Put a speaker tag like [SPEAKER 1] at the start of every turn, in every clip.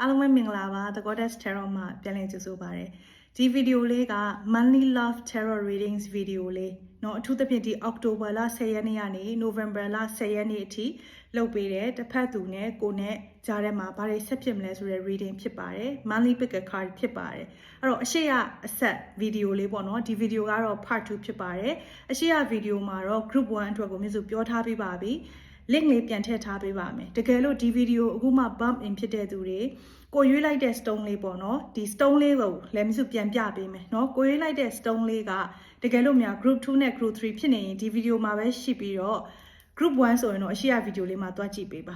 [SPEAKER 1] အားလုံးပဲမင်္ဂလာပါ The Goddess Tarot မှာပြန်လည်ကြိုဆိုပါရစေဒီဗီဒီယိုလေးက Monthly Love Tarot Readings ဗီဒီယိုလေးเนาะအထူးသဖြင့်ဒီ October လ10ရက်နေ့ကနေ November လ10ရက်နေ့အထိလုပ်ပေးတဲ့တစ်ဖက်သူနဲ့ကိုနဲ့ကြားထဲမှာဘာတွေဆက်ဖြစ်မလဲဆိုတဲ့ reading ဖြစ်ပါတယ် Monthly Pick a Card ဖြစ်ပါတယ်အဲ့တော့အရှိရအဆက်ဗီဒီယိုလေးပေါ့เนาะဒီဗီဒီယိုကတော့ part 2ဖြစ်ပါတယ်အရှိရဗီဒီယိုမှာတော့ group 1အတွက်ကိုမြတ်စုပြောထားပေးပါပြီ link လေးပြန်ထည့်ထားပေးပါမယ်တကယ်လို့ဒီဗီဒီယိုအခုမှ bump in ဖြစ်တဲ့သူတွေကိုရွေးလိုက်တဲ့ stone လေးပေါ့နော်ဒီ stone လေးကိုလည်းမစုပြန်ပြပေးမယ်နော်ကိုရွေးလိုက်တဲ့ stone လေးကတကယ်လို့များ group 2နဲ့ group 3ဖြစ်နေရင်ဒီဗီဒီယိုမှာပဲရှိပြီးတော့ group 1ဆိုရင်တော့အရှိရဗီဒီယိုလေးမှာတွားကြည့်ပေးပါ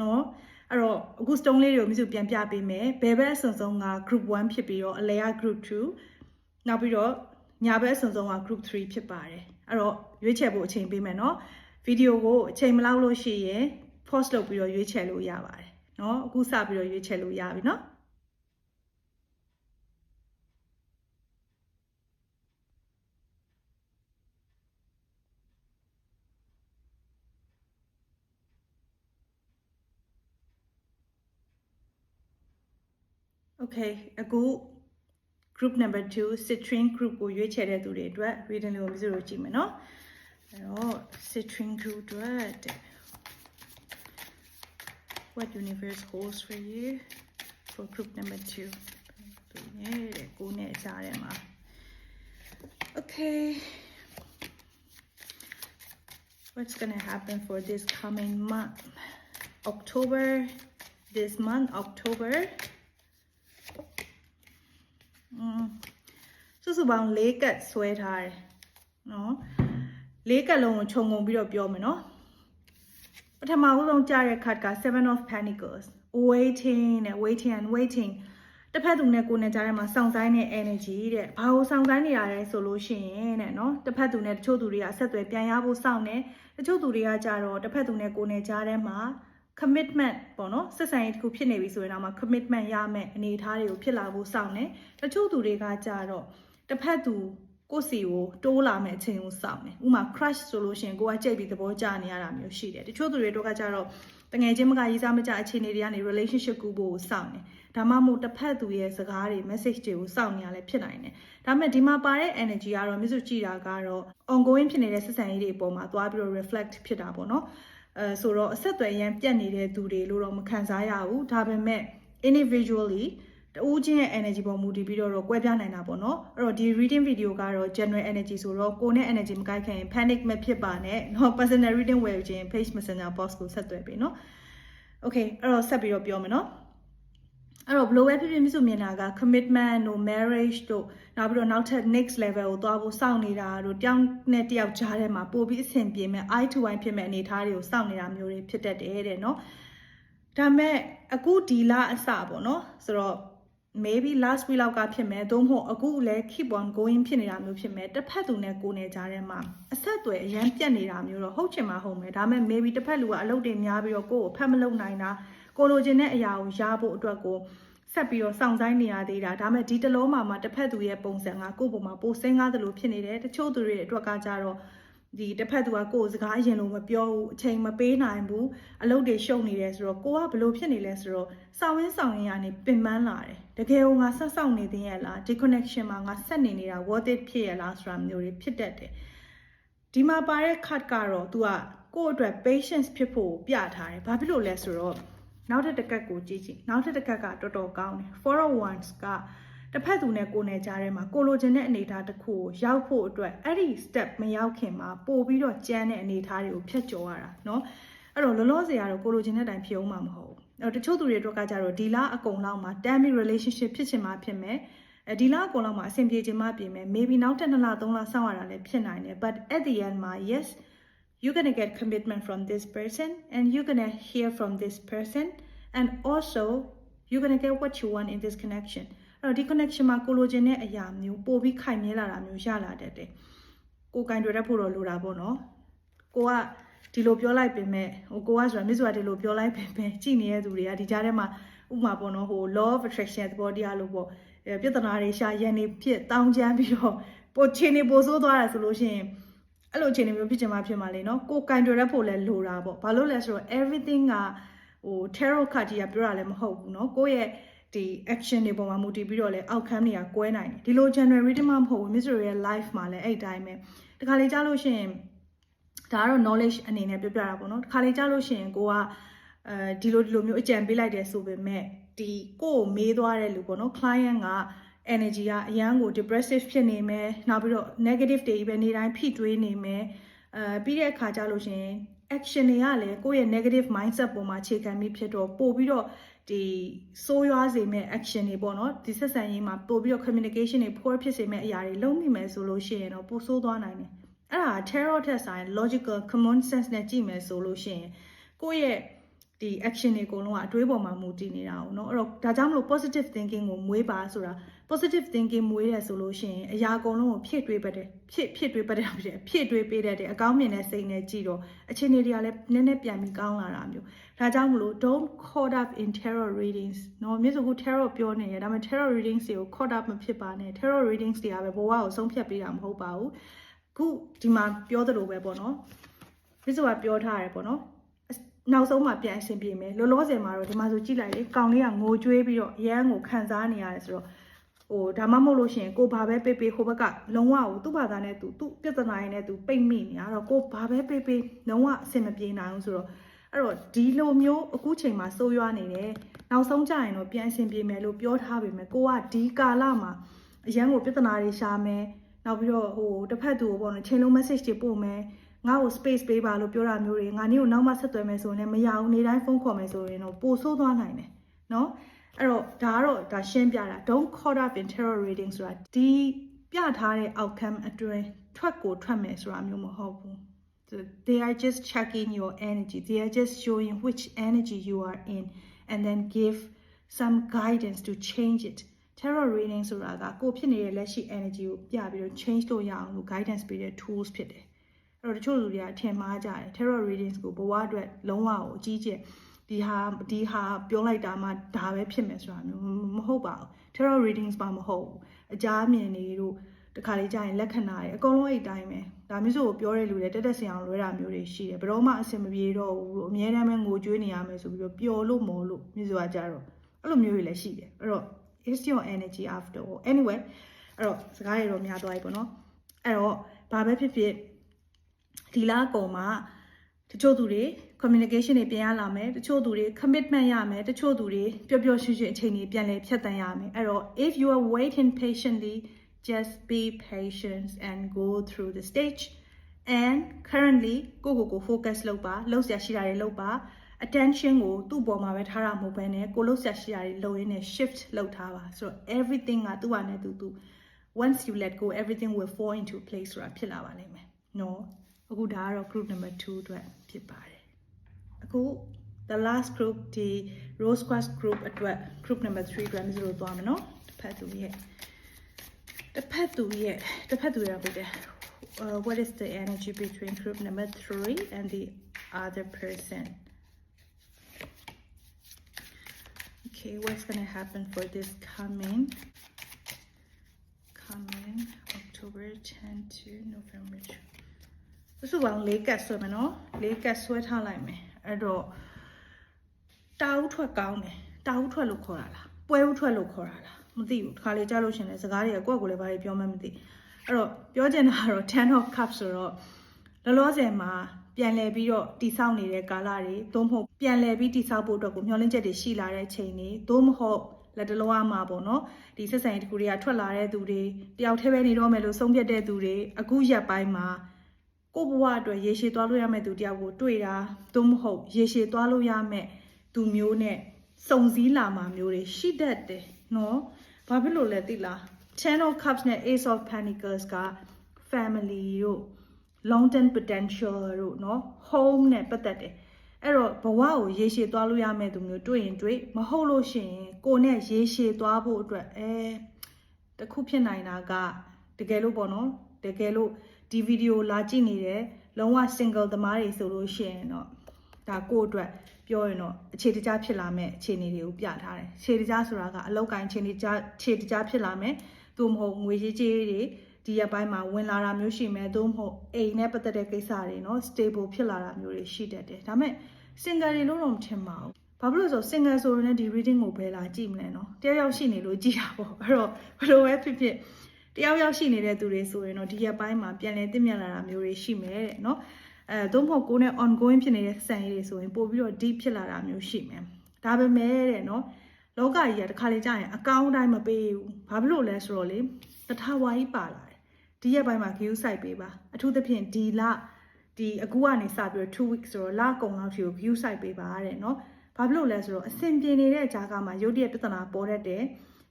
[SPEAKER 1] နော်အဲ့တော့အခု stone လေးတွေကိုမြစုပြန်ပြပေးမယ်ဘယ်ဘက်အစွန်ဆုံးက group 1ဖြစ်ပြီးတော့အလဲက group 2နောက်ပြီးတော့ညာဘက်အစွန်ဆုံးက group 3ဖြစ်ပါတယ်အဲ့တော့ရွေးချယ်ဖို့အချိန်ပေးမယ်နော် ဗီဒီယိုကိုအချိန်မလောက်လို့ရှိရင် pause လုပ်ပြီးတော့ရွေးချယ်လို့ရပါတယ်เนาะအခုစပြီးတော့ရွေးချယ်လို့ရပြီเนาะ Okay အခု group number 2 citrine group ကိုရွေးချယ်တဲ့သူတွေအတွက် reading လေးကိုမျိုးတို့ကြည့်မယ်เนาะ အဲ့တော့ citrine group အတွက်တဲ့ what universe holds for you for group number 2သူနဲ့တဲ့ကိုနဲ့အစားထဲမှာ okay what's gonna happen for this coming month October this month October อืมစုစုပေါင်း၄ကတ်ဆွဲထားတယ်နော် ၄ကတ်လုံးကိုခြုံငုံပြီးတော့ပြောမယ်နော်ပထမဦးဆုံးကြားတဲ့ card က7 of pentacles waiting နဲ့ waiting and waiting တစ်ဖက်သူနဲ့ကိုယ်နဲ့ကြားထဲမှာစောင့်ဆိုင်တဲ့ energy တဲ့ဘာလို့စောင့်ဆိုင်နေရလဲဆိုလို့ရှိရင်တဲ့နော်တစ်ဖက်သူနဲ့တချို့သူတွေကအဆက်အသွယ်ပြန်ရဖို့စောင့်နေတချို့သူတွေကကြတော့တစ်ဖက်သူနဲ့ကိုယ်နဲ့ကြားထဲမှာ commitment ပေါ့နော်ဆက်ဆံရေးတစ်ခုဖြစ်နေပြီဆိုရင်တော့မှ commitment ရမယ်အနေအထားတွေကိုဖြစ်လာဖို့စောင့်နေတချို့သူတွေကကြတော့တစ်ဖက်သူ ကိုယ့်စီကိုတိုးလာမယ်အချိန်ကိုစောင့်နေဥမာ crush ဆိုလို့ရှိရင်ကိုကကြိတ်ပြီးသဘောကျနေရတာမျိုးရှိတယ်တချို့သူတွေတော့ကကြတော့တငယ်ချင်းမကရေးစားမကြအခြေအနေတွေကနေ relationship ကူဖို့ကိုစောင့်နေဒါမှမဟုတ်တစ်ဖက်သူရဲ့စကားတွေ message တွေကိုစောင့်နေရလဲဖြစ်နိုင်တယ်ဒါပေမဲ့ဒီမှာပါတဲ့ energy ကတော့မြစ်စုကြည့်တာကတော့ ongoing ဖြစ်နေတဲ့ဆက်ဆံရေးတွေအပေါ်မှာသွားပြီးတော့ reflect ဖြစ်တာပေါ့နော်အဲဆိုတော့အဆက်အသွယ်ရန်ပြတ်နေတဲ့သူတွေလို့တော့မခံစားရဘူးဒါပေမဲ့ individually တူးချင်းရဲ့ energy ပေါ်မူတည်ပြီးတော့ကွဲပြားနိုင်တာပေါ့နော်အဲ့တော့ဒီ reading video ကတော့ general energy ဆိုတော့ကိုနဲ့ energy မကိုက်ခင် panic မဖြစ်ပါနဲ့เนาะ personal reading ဝယ်ခြင်း page messenger box ကိုဆက်သွယ်ပေးเนาะ okay အဲ့တော့ဆက်ပြီးတော့ပြောမယ်เนาะအဲ့တော့ဘလို့ပဲဖြစ်ဖြစ်မြစုမြင်တာက commitment တို့ marriage တို့နောက်ပြီးတော့နောက်ထပ် next level ကိုသွားဖို့စောင့်နေတာတို့တယောက်နဲ့တယောက်ကြားထဲမှာပို့ပြီးအဆင်ပြေမဲ့ eye to eye ဖြစ်မဲ့အနေအထားတွေကိုစောင့်နေတာမျိုးတွေဖြစ်တတ်တယ်တဲ့เนาะဒါမဲ့အခုဒီလအစပေါ့เนาะဆိုတော့ maybe last week လောက်ကဖြစ်မယ်သို့မဟုတ်အခုလည်း keep on going ဖြစ်နေတာမျိုးဖြစ်မယ်တစ်ဖက်သူနဲ့ကိုယ်နဲ့ကြားထဲမှာအဆက်အသွယ်အရန်ပြတ်နေတာမျိုးတော့ဟုတ်ချင်မှဟုတ်မယ်ဒါပေမဲ့ maybe တစ်ဖက်လူကအလုပ်တွေများပြီးတော့ကိုယ့်ကိုဖတ်မလုပ်နိုင်တာကိုလိုချင်တဲ့အရာကိုရဖို့အတွက်ကိုဆက်ပြီးတော့စောင့်ဆိုင်နေရသေးတာဒါပေမဲ့ဒီတလုံးမှာမှတစ်ဖက်သူရဲ့ပုံစံကကိုယ့်ပုံမှာပိုစင်းကားသလိုဖြစ်နေတယ်တချို့သူတွေအတွက်ကကြတော့ ဒီတစ်ဖက်သူကကိုယ်စကားအရင်လိုမပြောဘူးအချိန်မပေးနိုင်ဘူးအလုပ်တွေရှုပ်နေတယ်ဆိုတော့ကိုကဘလို့ဖြစ်နေလဲဆိုတော့စောင်းရင်းဆောင်ရင်းကနေပင်ပန်းလာတယ်တကယ်ကိုငါဆက်ဆောင်နေသေးရဲ့လားဒီ connection မှာငါဆက်နေနေတာ worth it ဖြစ်ရဲ့လားဆိုတာမျိုးတွေဖြစ်တတ်တယ်ဒီမှာပါတဲ့ card ကတော့ तू ကကိုယ့်အတွက် patience ဖြစ်ဖို့ပြထားတယ်ဘာဖြစ်လို့လဲဆိုတော့နောက်တစ်တက်ကက်ကိုကြည့်ကြည့်နောက်တစ်တက်ကက်ကတော်တော်ကောင်းတယ် four of wands က တစ်ဖက်သူနဲ့ကိုယ်နဲ့ကြားထဲမှာကိုလိုချင်တဲ့အနေအထားတစ်ခုကိုရောက်ဖို့အတွက်အဲ့ဒီ step မရောက်ခင်မှာပို့ပြီးတော့ကြမ်းတဲ့အနေအထားတွေကိုဖျက်ကျော်ရတာเนาะအဲ့တော့လောလောဆယ်ကတော့ကိုလိုချင်တဲ့အတိုင်းဖြစ်အောင်မှာမဟုတ်ဘူးအဲ့တော့တချို့သူတွေအတွက်ကကြတော့ဒီလအကုန်လောက်မှာ damn relationship ဖြစ်ချင်မှဖြစ်မယ်အဲဒီလအကုန်လောက်မှာအဆင်ပြေချင်မှပြင်မယ် maybe နောက်တစ်နှစ်လသုံးလစောင့်ရတာလည်းဖြစ်နိုင်တယ် but at the end မှာ yes you're gonna get commitment from this person and you're gonna hear from this person and also you're gonna get what you want in this connection အဲ့ တော့ဒီ connection မှာကိုလိုချင်တဲ့အရာမျိုးပို့ပြီးခိုင်မြဲလာတာမျိုးရလာတတ်တယ်ကိုကင်တွေ့တတ်ဖို့တော့လိုတာပေါ့နော်ကိုကဒီလိုပြောလိုက်ပင်မဲ့ဟိုကိုကဆိုတာမြစ်စွာဒီလိုပြောလိုက်ပင်မဲ့ကြည်နေတဲ့သူတွေကဒီကြားထဲမှာဥမာပေါ့နော်ဟို law of attraction သဘောတရားလို့ပေါ့အဲပြဿနာတွေရှာရန်နေဖြစ်တောင်းချမ်းပြီးတော့ပိုချင်းနေပိုဆိုးသွားတာဆိုလို့ရှိရင်အဲ့လိုအခြေအနေမျိုးဖြစ်ချင်မှဖြစ်မှာလေနော်ကိုကင်တွယ်ရက်ဖို့လည်းလိုတာပေါ့ဘာလို့လဲဆိုတော့ everything က ဟို tarot card ကြီးကပြောတာလည်းမဟုတ်ဘူးเนาะကိုယ့်ရဲ့ ဒီ action တွေပေါ်မှာမူတည်ပြီးတော့လဲ outcome တွေကကွဲနိုင်တယ်ဒီလို general reading မှမဟုတ်ဘူး mystery ရဲ့ life မှာလည်းအဲ့အတိုင်းပဲတခါလေကြားလို့ရှိရင်ဒါကတော့ knowledge အနေနဲ့ပြောပြတာပေါ့နော်တခါလေကြားလို့ရှိရင်ကိုကအဲဒီလိုဒီလိုမျိုးအကြံပေးလိုက်တယ်ဆိုပေမဲ့ဒီကိုကိုမေးသွားတဲ့လူပေါ့နော် client က energy ကအရန်ကို depressive ဖြစ်နေမယ်နောက်ပြီးတော့ negative တွေပဲနေတိုင်းဖိတွေးနေမယ်အဲပြီးတဲ့အခါကျလို့ရှိရင် action တွေကလည်းကိုယ့်ရဲ့ negative mindset ပေါ်မှာအခြေခံပြီးဖြစ်တော့ပို့ပြီးတော့ဒီဆိုးရွားစေမဲ့ action တွေပေါ့နော်ဒီဆက်ဆံရေးမှာပို့ပြီးတော့ communication တွေ poor ဖြစ်စေမဲ့အရာတွေလုံးမိမယ်ဆိုလို့ရှိရင်တော့ပိုဆိုးသွားနိုင်တယ်အဲ့ဒါ terror ထက်ဆိုင် logical common sense နဲ့ကြည့်မယ်ဆိုလို့ရှိရင်ကိုယ့်ရဲ့ဒီ action တွေအကုန်လုံးကအတွေးပေါ်မှာမူတည်နေတာပေါ့နော်အဲ့တော့ဒါကြောင့်မလို့ positive thinking ကိုမွေးပါဆိုတာ positive thinking မွေးတယ်ဆိုလို့ရှိရင်အရာအကုန်လုံးကိုဖြည့်တွေးပတ်တယ်ဖြည့်ဖြည့်တွေးပတ်တယ်ဖြစ်တယ်ဖြည့်တွေးပေးတတ်တယ်အကောင်းမြင်တဲ့စိတ်နဲ့ကြည့်တော့အခြေအနေတွေကလည်းနည်းနည်းပြန်ပြီးကောင်းလာတာမျိုးဒါကြောင့်မလို့ don't caught up in terror readings နော်မြေစုက terror ပြောနေရတယ်ဒါပေမဲ့ terror readings တွေကို caught up မဖြစ်ပါနဲ့ terror readings တွေကပဲဘဝကိုဆုံးဖြတ်ပေးတာမဟုတ်ပါဘူးခုဒီမှာပြောသလိုပဲပေါ့နော်မြေစုကပြောထားရတယ်ပေါ့နော်နောက်ဆုံးမှပြန်အရှင်ပြေမယ်လောလောဆယ်မှာတော့ဒီမှာဆိုကြည့်လိုက်လေကောင်လေးကငိုကြွေးပြီးတော့ရမ်းကိုခံစားနေရတယ်ဆိုတော့ ဟိုဒါမှမဟုတ်လို့ရှိရင်ကိုဘာပဲပေးပေးဟိုဘက်ကလုံးဝကိုသူ့ဘာသာနဲ့သူသူ့ပြဿနာရင်းနဲ့သူပိတ်မိနေရတော့ကိုဘာပဲပေးပေးလုံးဝအဆင်မပြေနိုင်ဘူးဆိုတော့အဲ့တော့ဒီလိုမျိုးအခုချိန်မှာစိုးရွားနေတယ်နောက်ဆုံးကြရင်တော့ပြန်အဆင်ပြေမယ်လို့ပြောထားပေမဲ့ကိုကဒီကာလမှာအရန်ကိုပြဿနာတွေရှာမယ်နောက်ပြီးတော့ဟိုတစ်ဖက်သူကိုပေါ့နော်ချိန်လုံး message တွေပို့မယ်ငါ့ကို space ပေးပါလို့ပြောတာမျိုးတွေငါနည်းကိုနောက်မှဆက်သွယ်မယ်ဆိုရင်လည်းမရဘူးနေတိုင်းဖုန်းခေါ်မယ်ဆိုရင်တော့ပိုဆိုးသွားနိုင်တယ်နော် အဲ့တော့ဒါကတော့ဒါရှင်းပြတာ don't caught up in terror reading ဆိုတာဒီပြထားတဲ့ outcome အတွင်းထွက်ကိုထွက်မယ်ဆိုတာမျိုးမဟုတ်ဘူး So they are just checking your energy they are just showing which energy you are in and then give some guidance to change it terror reading ဆိုတာကကိုဖြစ်နေတဲ့လက်ရှိ energy ကိုပြပြီးတော့ change လုပ်ရအောင်လို့ guidance ပေးတဲ့ tools ဖြစ်တယ်အဲ့တော့တချို့လူတွေကထင်မှားကြတယ် terror readings ကိုဘဝအတွက်လုံးဝကိုအကြီးကျယ် ဒီဟာဒီဟာပြောလိုက်တာမှဒါပဲဖြစ်မယ်ဆိုတာမျိုးမဟုတ်ပါဘူး terror readings ပါမဟုတ်ဘူးအကြမ်းမြင်နေတို့တခါလေးကြာရင်လက္ခဏာတွေအကုန်လုံးအဲ့အတိုင်းပဲဒါမျိုးဆိုကိုပြောတဲ့လူတွေတက်တက်ဆင်အောင်လွဲတာမျိုးတွေရှိတယ်ဘယ်တော့မှအဆင်မပြေတော့ဘူးလို့အများတမ်းပဲငိုကြွေးနေရမယ်ဆိုပြီးတော့ပျော်လို့မော်လို့မျိုးဆိုတာကြတော့အဲ့လိုမျိုးတွေလည်းရှိတယ်အဲ့တော့ it's your energy after all anyway အဲ့တော့စကားတွေတော့များသွားပြီပေါ့နော်အဲ့တော့ဘာပဲဖြစ်ဖြစ်ဒီလားကုံမှာ တချို့သူတွေ communication တွေပြန်ရလာမယ်တချို့သူတွေ commitment ရမယ်တချို့သူတွေပျော်ပျော်ရွှင်ရွှင်အချိန်တွေပြန်လည်ဖြတ်တန်းရမယ်အဲ့တော့ if you are waiting patiently just be patient and go through the stage and currently ကိုကိုကို focus လုပ်ပါလုပ်စရာရှိတာတွေလုပ်ပါ attention ကိုသူ့ပေါ်မှာပဲထားတာမဟုတ်ဘဲနဲ့ကိုလုပ်စရာရှိတာတွေလုပ်ရင်းနဲ့ shift လုပ်ထားပါဆိုတော့ everything ကသူ့ဟာနဲ့သူသူ once you let go everything will fall into place ဆိုတာဖြစ်လာပါလိမ့်မယ်နော် အခုဒါကတော့ group number 2အတွက်ဖြစ်ပါတယ်အခု the last group ဒီ rose quartz group အတွက် group number 3အတွက်မျိုးလို့သွားမယ်နော်တစ်ဖက်သူရဲ့တစ်ဖက်သူရဲ့တစ်ဖက်သူရပြီတဲ့ uh, what is the energy between group number 3 and the other person okay what's gonna happen for this coming coming October 10 to November 2 စုပေါင်း၄ကတ်ဆွဲမယ်နော်၄ကတ်ဆွဲထားလိုက်မယ်အဲ့တော့တာဦးထွက်ကောင်းတယ်တာဦးထွက်လို့ခေါ်တာလားပွဲဦးထွက်လို့ခေါ်တာလားမသိဘူးတစ်ခါလေကြားလို့ရှရင်လေစကားတွေကကိုယ့်ကိုယ်လည်းဘာတွေပြောမှမသိအဲ့တော့ပြောချင်တာကတော့10 of cups ဆိုတော့လောလောဆယ်မှာပြန်လည်ပြီးတော့တိဆောက်နေတဲ့ကာလတွေသို့မဟုတ်ပြန်လည်ပြီးတိဆောက်ဖို့အတွက်ကိုမျှော်လင့်ချက်တွေရှိလာတဲ့ချိန်တွေသို့မဟုတ်လက်တလောအမှာပေါ့နော်ဒီဆက်ဆံရေးတစ်ခုတွေကထွက်လာတဲ့သူတွေတယောက်တည်းပဲနေတော့မယ်လို့ဆုံးဖြတ်တဲ့သူတွေအခုရက်ပိုင်းမှာ ကိုယ့်ဘဝအတွက်ရေရှည်သွားလို့ရမယ့်သူတယောက်ကိုတွေ့တာသို့မဟုတ်ရေရှည်သွားလို့ရမယ့်သူမျိုးနဲ့စုံစည်းလာမှာမျိုးတွေရှိတတ်တယ်နော်ဘာဖြစ်လို့လဲသိလား Ten of Cups နဲ့ Ace of Pentacles က family တို့ long term potential တို့เนาะ home နဲ့ပတ်သက်တယ်အဲ့တော့ဘဝကိုရေရှည်သွားလို့ရမယ့်သူမျိုးတွေ့ရင်တွေ့မဟုတ်လို့ရှိရင်ကိုနဲ့ရေရှည်သွားဖို့အတွက်အဲတခုဖြစ်နိုင်တာကတကယ်လို့ပေါ့နော်တကယ်လို့ ဒီဗီဒီယိုလာကြည့်နေတယ်လုံးဝ single သမားတွေဆိုလို့ရှိရင်တော့ဒါကိုယ့်အတွက်ပြောရင်တော့အခြေတကျဖြစ်လာမဲ့အခြေအနေတွေကိုပြထားတယ်အခြေတကျဆိုတာကအလောက်ကိုင်းအခြေအနေကျအခြေတကျဖြစ်လာမဲ့သူမဟုတ်ငွေကြီးကြီးတွေဒီရက်ပိုင်းမှာဝင်လာတာမျိုးရှိမယ်သို့မဟုတ်အိမ်နဲ့ပတ်သက်တဲ့ကိစ္စတွေเนาะ stable ဖြစ်လာတာမျိုးတွေရှိတတ်တယ်ဒါပေမဲ့ single တွေလို့တော့မထင်ပါဘူး ဘာဖြစ်လို့လဲဆိုတော့ single ဆိုရင်လည်းဒီ reading ကိုပဲလာကြည့်မလဲနော်တယောက်ယောက်ရှိနေလို့ကြည့်တာပေါ့အဲ့တော့ဘယ်လိုပဲဖြစ်ဖြစ် တယောက်ယောက်ရှိနေတဲ့သူတွေဆိုရင်တော့ဒီရက်ပိုင်းမှာပြန်လည်တင်မြတ်လာတာမျိုးတွေရှိမယ်တဲ့နော်အဲသို့မဟုတ်ကိုယ်နဲ့ ongoing ဖြစ်နေတဲ့ဆန်ရည်တွေဆိုရင်ပို့ပြီးတော့ deep ဖြစ်လာတာမျိုးရှိမယ်ဒါပေမဲ့တဲ့နော်လောကကြီးကတစ်ခါလေကြာရင်အကောင်းအတိုင်းမပေးဘူးဘာဖြစ်လို့လဲဆိုတော့လေတထာဝါကြီးပါလာတယ်ဒီရက်ပိုင်းမှာ view site ပေးပါအထူးသဖြင့်ဒီလဒီအခုကနေစပြီးတော့2 weeks ဆိုတော့လကုန်လောက်ထိကို view site ပေးပါတဲ့နော်ဘာဖြစ်လို့လဲဆိုတော့အဆင်ပြေနေတဲ့ဂျာကမှာရုပ်တရက်ပြဿနာပေါ်တတ်တယ်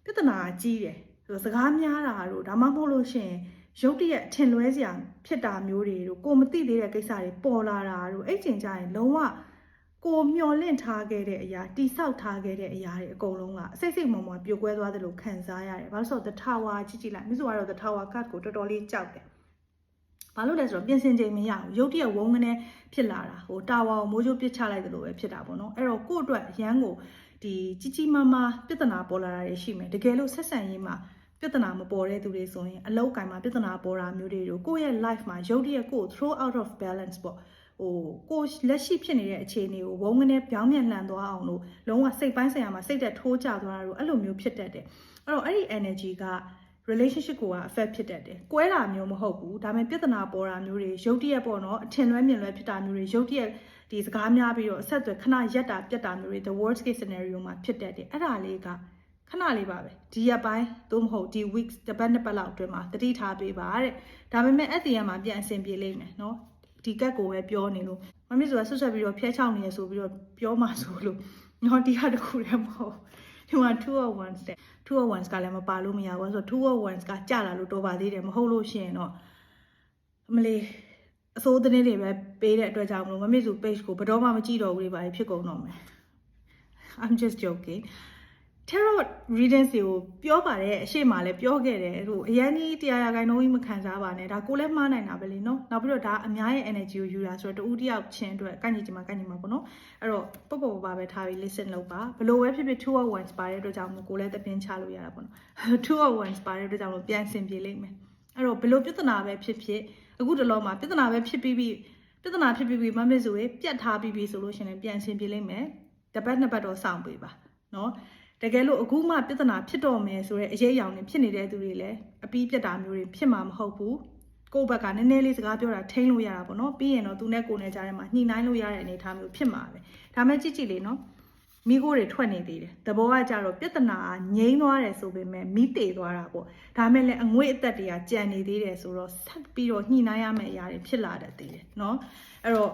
[SPEAKER 1] ပြဿနာကကြီးတယ်ဆို တော့စကားများတာတို့ဒါမှမဟုတ်လို့ရှိရင်ရုပ်တရက်ထင်လွဲစရာဖြစ်တာမျိုးတွေတို့ကိုမသိသေးတဲ့ကိစ္စတွေပေါ်လာတာတို့အဲ့ချိန်ကျရင်လုံးဝကိုမျော်လင့်ထားခဲ့တဲ့အရာတိဆောက်ထားခဲ့တဲ့အရာတွေအကုန်လုံးကအစိတ်စိတ်မုံမွာပြိုကွဲသွားသလိုခံစားရတယ်ဘာလို့ဆိုတော့ the tower ကြည့်ကြည့်လိုက်မိစုကတော့ the tower card ကိုတော်တော်လေးကြောက်တယ်ဘာလို့လဲဆိုတော့ပြင်ဆင်ချိန်မရဘူးရုပ်တရက်ဝုန်းကနေဖြစ်လာတာဟိုတာဝါကိုမိုးချိုးပစ်ချလိုက်သလိုပဲဖြစ်တာပေါ့နော်အဲ့တော့ကို့အတွက်ရန်ကိုဒီကြီးကြီးမားမားပြဿနာပေါ်လာတာတွေရှိမယ်တကယ်လို့ဆက်ဆံရေးမှာ ပြဿနာမပေါ်တဲ့သူတွေဆိုရင်အလောက်ကင်မှာပြဿနာပေါ်တာမျိုးတွေတို့ကိုယ့်ရဲ့ life မှာရုပ်တရက်ကို throw out of balance ပေါ့ဟိုကိုလက်ရှိဖြစ်နေတဲ့အခြေအနေကိုဝုန်းကနေပြောင်းပြန်လှန်သွားအောင်လို့လုံးဝစိတ်ပိုင်းဆိုင်ရာမှာစိတ်သက်ထိုးကျသွားတာတို့အဲ့လိုမျိုးဖြစ်တတ်တယ်အဲ့တော့အဲ့ဒီ energy က relationship ကိုက affect ဖြစ်တတ်တယ်။ကွဲတာမျိုးမဟုတ်ဘူး။ဒါပေမဲ့ပြဿနာပေါ်တာမျိုးတွေရုပ်တရက်ပေါ့နော်အထင်လွဲမြင်လွဲဖြစ်တာမျိုးတွေရုပ်တရက်ဒီစကားများပြီးတော့အဆက်အသွယ်ခဏရက်တာပြတ်တာမျိုးတွေ the worst case scenario မှာဖြစ်တတ်တယ်။အဲ့ဒါလေးက ခဏလေးပါပဲဒီရက်ပိုင်းသို့မဟုတ်ဒီ weeks တစ်ပတ်နှစ်ပတ်လောက်အတွင်းမှာတတိထားပေးပါတဲ့။ဒါပေမဲ့အဲ့ဒီရမှာပြန်အဆင်ပြေလိမ့်မယ်နော်။ဒီကက်ကိုပဲပြောနေလို့မမေဆိုတာဆွတ်ဆက်ပြီးတော့ဖျက်ချောင်းနေရဆိုပြီးတော့ပြောမှဆိုလို့နော်ဒီဟာတခုတည်းမဟုတ်ဒီမှာ2 or 1 step 2 or 1ကလည်းမပါလို့မရဘူးဆိုတော့2 or 1ကကြာလာလို့တော်ပါသေးတယ်မဟုတ်လို့ရှိရင်တော့အမလေးအစိုးသတင်းတွေပဲပေးတဲ့အတွက်ကြောင့်မလို့မမေ့စု page ကိုဘယ်တော့မှမကြည့်တော့ဘူးတွေပါဖြစ်ကုန်တော့မယ် I'm just joking tarot readings တွေကိုပြောပါတယ်အရှိမလည်းပြောခဲ့တယ်ဟိုအရန်ကြီးတရားရာခိုင်နှုန်းကြီးမခံစားပါနဲ့ဒါကိုလည်းမှားနိုင်တာပဲလေနော်နောက်ပြီးတော့ဒါအများရဲ့ energy ကိုယူတာဆိုတော့တူတယောက်ချင်းအတွက်ကန့်ညီချင်မှကန့်ညီမှာပေါ့နော်အဲ့တော့ပုတ်ပုတ်ပါပဲထားပြီး listen လုပ်ပါဘလို့ပဲဖြစ်ဖြစ်2 or 1ပါတဲ့အတွက်ကြောင့်မို့ကိုလည်းတပင်းချလို့ရတာပေါ့နော်2 or 1ပါတဲ့အတွက်ကြောင့်မို့ပြန်ဆင်ပြေလိမ့်မယ်အဲ့တော့ဘလို့ပြဿနာပဲဖြစ်ဖြစ်အခုတလောမှာပြဿနာပဲဖြစ်ပြီးပြီးပြဿနာဖြစ်ပြီးပြီးမမစ်ဆိုရင်ပြတ်ထားပြီးပြီးဆိုလို့ရှိရင်ပြန်ဆင်ပြေလိမ့်မယ်တပတ်နှစ်ပတ်တော့စောင့်ပေးပါနော် တကယ်လို့အခုမှပြဿနာဖြစ်တော့မယ်ဆိုတဲ့အရေးအယောင်တွေဖြစ်နေတဲ့သူတွေလည်းအပီးပြတ်တာမျိုးတွေဖြစ်မှာမဟုတ်ဘူးကိုယ့်ဘက်ကနည်းနည်းလေးစကားပြောတာထိန်းလို့ရတာပေါ့နော်ပြီးရင်တော့သူနဲ့ကိုယ်နဲ့ကြားထဲမှာညှိနှိုင်းလို့ရတဲ့အနေအထားမျိုးဖြစ်မှာပဲဒါမဲ့ကြည့်ကြည့်လေးနော်မိခိုးတွေထွက်နေသေးတယ်သဘောကကြတော့ပြဿနာကငြိမ်းသွားတယ်ဆိုပေမဲ့မိတေသွားတာပေါ့ဒါမဲ့လည်းအငွေ့အသက်တွေကကြံနေသေးတယ်ဆိုတော့ဆက်ပြီးတော့ညှိနှိုင်းရမယ့်အရာတွေဖြစ်လာတတ်သေးတယ်နော်အဲ့တော့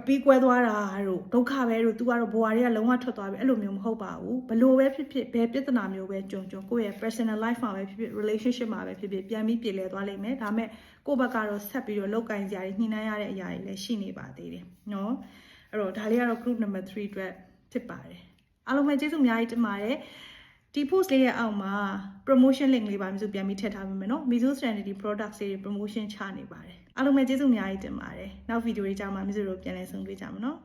[SPEAKER 1] အပီးကွဲသွားတာတို့ဒုက္ခပဲတို့ तू ကတော့ဘဝတွေကလုံးဝထွက်သွားပြီအဲ့လိုမျိုးမဟုတ်ပါဘူးဘလို့ပဲဖြစ်ဖြစ်ဘယ်ပြဿနာမျိုးပဲကြုံကြုံကိုယ့်ရဲ့ personal life မှာပဲဖြစ်ဖြစ် relationship မှာပဲဖြစ်ဖြစ်ပြန်ပြီးပြည်လဲသွားလိမ့်မယ်ဒါမဲ့ကိုယ့်ဘက်ကတော့ဆက်ပြီးတော့လောက်ကင်စရာတွေညှိနှိုင်းရတဲ့အရာတွေလည်းရှိနေပါသေးတယ်နော်အဲ့တော့ဒါလေးကတော့ group number 3အတွက်ဖြစ်ပါတယ်အားလုံးပဲကျေးဇူးအများကြီးတင်ပါတယ် ဒီ post လေးရဲ့အောက်မှာ promotion link လေးပါမျိုးဆိုပြန်ပြီးထည့်ထားပေးမယ်နော် Mizu Strategy products တွေ promotion ချနေပါတယ်အားလုံးပဲကျေးဇူးအများကြီးတင်ပါတယ်နောက်ဗီဒီယိုတွေကြောင်းမှာမျိုးတို့ပြန်လည်ဆုံတွေ့ကြမှာနော်